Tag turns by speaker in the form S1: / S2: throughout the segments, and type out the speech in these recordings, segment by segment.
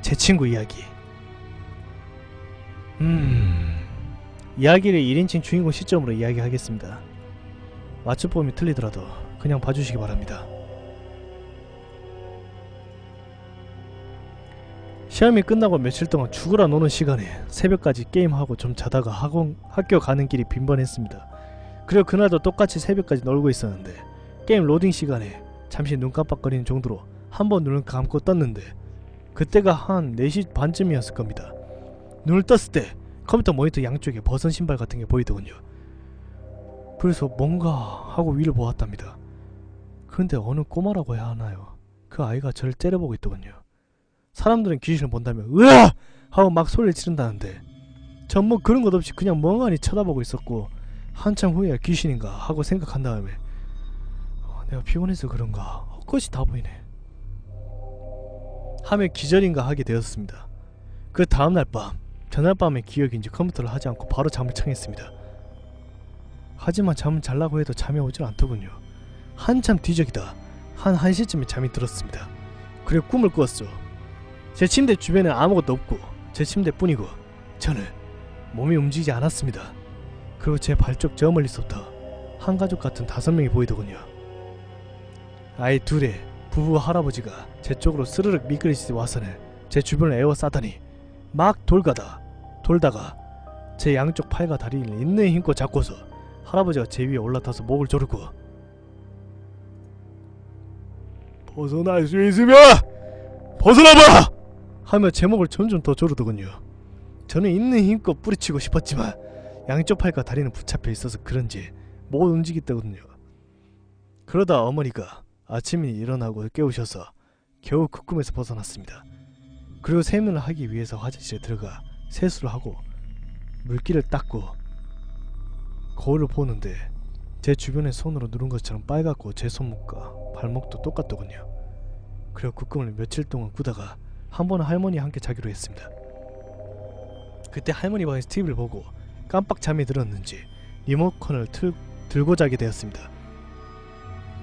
S1: 제 친구 이야기. 음... 이야기를 1인칭 주인공 시점으로 이야기하겠습니다. 맞춤법이 틀리더라도 그냥 봐주시기 바랍니다. 시험이 끝나고 며칠 동안 죽으라 노는 시간에 새벽까지 게임하고 좀 자다가 학원, 학교 가는 길이 빈번했습니다. 그리고 그날도 똑같이 새벽까지 놀고 있었는데 게임 로딩 시간에 잠시 눈 깜빡거리는 정도로 한 번 눈을 감고 떴는데 그때가 한 4시 반쯤이었을 겁니다. 눈을 떴을 때 컴퓨터 모니터 양쪽에 버선 신발 같은 게 보이더군요. 그래서 뭔가 하고 위를 보았답니다. 그런데 어느 꼬마라고 해야 하나요? 그 아이가 저를 째려보고 있더군요. 사람들은 귀신을 본다면 으아! 하고 막 소리를 지른다는데 전 뭐 그런 것 없이 그냥 멍하니 쳐다보고 있었고 한참 후에야 귀신인가 하고 생각한 다음에 어, 내가 피곤해서 그런가 헛것이 다 보이네 하며 기절인가 하게 되었습니다. 그 다음날 밤 전날 밤의 기억인지 컴퓨터를 하지 않고 바로 잠을 청했습니다. 하지만 잠을 잘라고 해도 잠이 오질 않더군요. 한참 뒤적이다 한 1시쯤에 잠이 들었습니다. 그리고 꿈을 꾸었죠. 제 침대 주변에 아무것도 없고 제 침대뿐이고 저는 몸이 움직이지 않았습니다. 그리고 제 발쪽 저 멀리서부터 한 가족 같은 다섯 명이 보이더군요. 아이 둘에 부부와 할아버지가 제 쪽으로 스르륵 미끄러지 와서는 제 주변을 에워싸다니 막 돌가다 돌다가 제 양쪽 팔과 다리를 있는 힘껏 잡고서 할아버지가 제 위에 올라타서 목을 조르고 벗어날 수 있으면 벗어나봐! 하며 제 목을 점점 더 조르더군요. 저는 있는 힘껏 뿌리치고 싶었지만 양쪽 팔과 다리는 붙잡혀 있어서 그런지 못 움직이더군요. 그러다 어머니가 아침에 일어나고 깨우셔서 겨우 그 꿈에서 벗어났습니다. 그리고 세면을 하기 위해서 화장실에 들어가 세수를 하고 물기를 닦고 거울을 보는데 제 주변에 손으로 누른 것처럼 빨갛고 제 손목과 발목도 똑같더군요. 그리고 그 꿈을 며칠 동안 꾸다가 한 번은 할머니와 함께 자기로 했습니다. 그때 할머니 방에서 TV를 보고 깜빡 잠이 들었는지 리모컨을 틀, 들고 자게 되었습니다.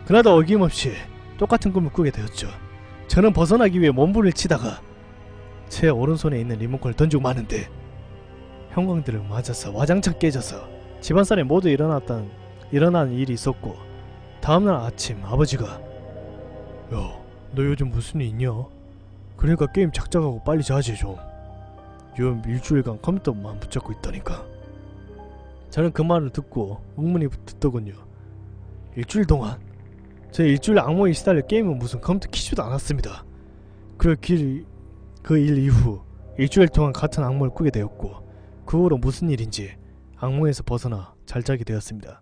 S1: 그나다 어김없이 똑같은 꿈을 꾸게 되었죠. 저는 벗어나기 위해 몸부림을 치다가 제 오른손에 있는 리모컨을 던지고 마는데 형광들을 맞아서 와장창 깨져서 집안 사람이 모두 일어났던 일어난 일이 있었고 다음날 아침 아버지가 야 너 요즘 무슨 일 있냐? 그러니까 게임 작작하고 빨리 자지 좀. 요 일주일간 컴퓨터만 붙잡고 있다니까. 저는 그 말을 듣고 의문이 듣더군요. 일주일 동안 제 일주일 악몽에 시달려 게임은 무슨 컴퓨터 키지도 않았습니다. 그리고 그, 그일 이후 일주일 동안 같은 악몽을 꾸게 되었고 그 후로 무슨 일인지 악몽에서 벗어나 잘 자게 되었습니다.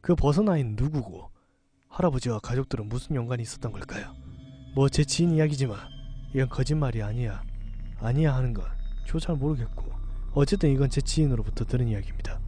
S1: 그 벗어나인 누구고 할아버지와 가족들은 무슨 연관이 있었던 걸까요? 뭐 제 지인 이야기지만 이건 거짓말이 아니야 아니야 하는 건저잘 모르겠고 어쨌든 이건 제 지인으로부터 들은 이야기입니다.